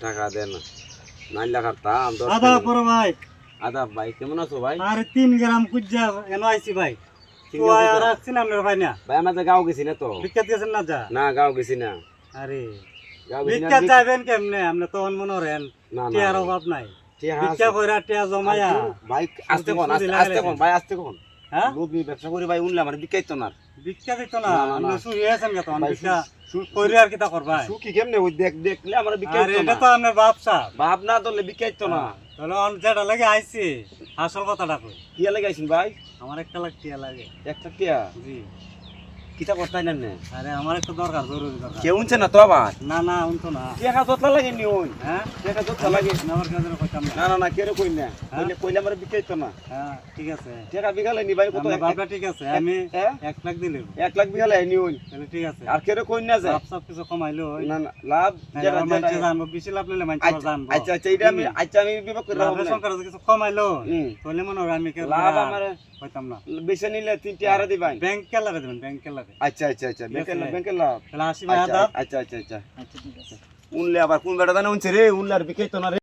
টাকা দেন নাইলা খাতাম দশ আদা। পর ভাই। আদাব ভাই কেমন আছো ভাই? আরে তিন গ্রাম কুজ্জা এনো আইছি ভাই। আর ভাই না। ভাই আমরা যে গাঁও গেছি না তো। বিখ্যাত গেছেন না যা? না গাঁও গেছি না। আরে গাঁও গেছি না বিখ্যাত বিক- যাবেন কেমনে? আপনি তখন মনে করেন না না টিয়ার অভাব নাই। ভিক্ষা কইরা টিয়া জমায়া। ভাই আস্তে কোন আস্তে কোন ভাই আস্তে কোন। হ্যাঁ? লোভি ব্যবসা করি ভাই উনলে আমার বিকাই তো না। ভিক্ষা দিত না। না, শুয়ে আছেন কে তখন ভাই, ভিক্ষা। কইরে আর করবা সুখী কেমনে ওই দেখ দেখলে আমার বিকাই আরে তো এটা না। তো আপনার বাপ না তো না। তাহলে অন যেটা লাগে আইছি। আসল কথাটা কই। টিয়া আইছেন ভাই? আমার একটা লাখ টিয়া লাগে। একটা টিয়া? জি। কিতা করতাই না নে আরে আমার একটু দরকার জরুরি দরকার। কেউ উনছে না তো আবার? না না উনতো না। টিয়া যতলা লাগে নি ওই? হ্যাঁ? টিয়া যতলা লাগে? আমার কাছে কইতাম না। না না না কেরে কই না। কইলে কইলে আমার বিকাই তো না। হ্যাঁ ঠিক আছে। টিয়া বিঘালে নি ভাই কত বাপটা ঠিক আছে আমি হ্যাঁ? এক লাখ দিলাম এক লাখ বিঘালে নি ওই। তাহলে ঠিক আছে। আর কেরে কই না যায় সব কিছু কমাইলো না না লাভ যেটা মানছে জানব বেশি লাভ নিলে মানছে আচ্ছা জানব। আচ্ছা আচ্ছা এটা আমি আচ্ছা আমি বিবেক করে রাখব না। সংখ্যা কিছু কমাইলো। তাহলে মনে হয় আমি লাভ আমার হইতাম না। বেশি নিলে তিনটি আরে দিবাই ব্যাংক কেলারে দেবেন ব্যাংক কেলারে আচ্ছা আচ্ছা আচ্ছা ব্যাংকের। লাভ ব্যাংকের লাভ। তাহলে আসি আচ্ছা আচ্ছা আচ্ছা আচ্ছা। আচ্ছা ঠিক আছে। উনলে আবার কোন বেটা জানে উনছে রে? উনলে আর বিকাই তো না রে।